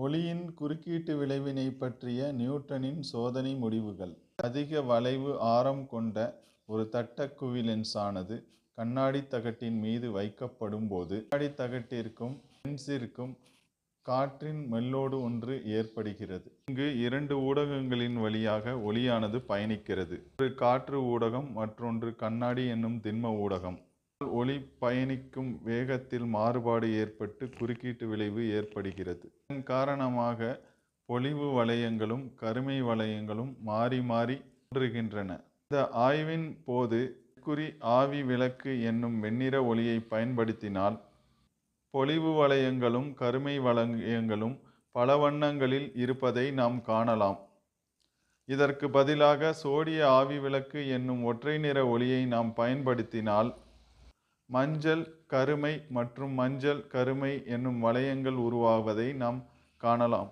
ஒளியின் குறுக்கீட்டு விளைவினை பற்றிய நியூட்டனின் சோதனை முடிவுகள். அதிக வளைவு ஆரம் கொண்ட ஒரு தட்டக் குவிலென்ஸானது கண்ணாடித் தகட்டின் மீது வைக்கப்படும் போது கண்ணாடி தகட்டிற்கும் லென்ஸிற்கும் காற்றின் மெல்லோடு ஒன்று ஏற்படுகிறது. இங்கு இரண்டு ஊடகங்களின் வழியாக ஒளியானது பயணிக்கிறது. ஒரு காற்று ஊடகம் மற்றொன்று கண்ணாடி என்னும் திண்ம ஊடகம். ஒளி பயணிக்கும் வேகத்தில் மாறுபாடு ஏற்பட்டு குறுக்கீட்டு விளைவு ஏற்படுகிறது. இதன் காரணமாக பொலிவு வளையங்களும் கருமை வளையங்களும் மாறி மாறி தோன்றுகின்றன இந்த ஆய்வின் போது குறி ஆவி விளக்கு என்னும் வெண்ணிற ஒளியை பயன்படுத்தினால் பொலிவு வளையங்களும் கருமை வளையங்களும் பல வண்ணங்களில் இருப்பதை நாம் காணலாம். இதற்கு பதிலாக சோடிய ஆவி விளக்கு என்னும் ஒற்றை நிற ஒளியை நாம் பயன்படுத்தினால் மஞ்சள் கருமை மற்றும் மஞ்சள் கருமை என்னும் வளையங்கள் உருவாவதை நாம் காணலாம்.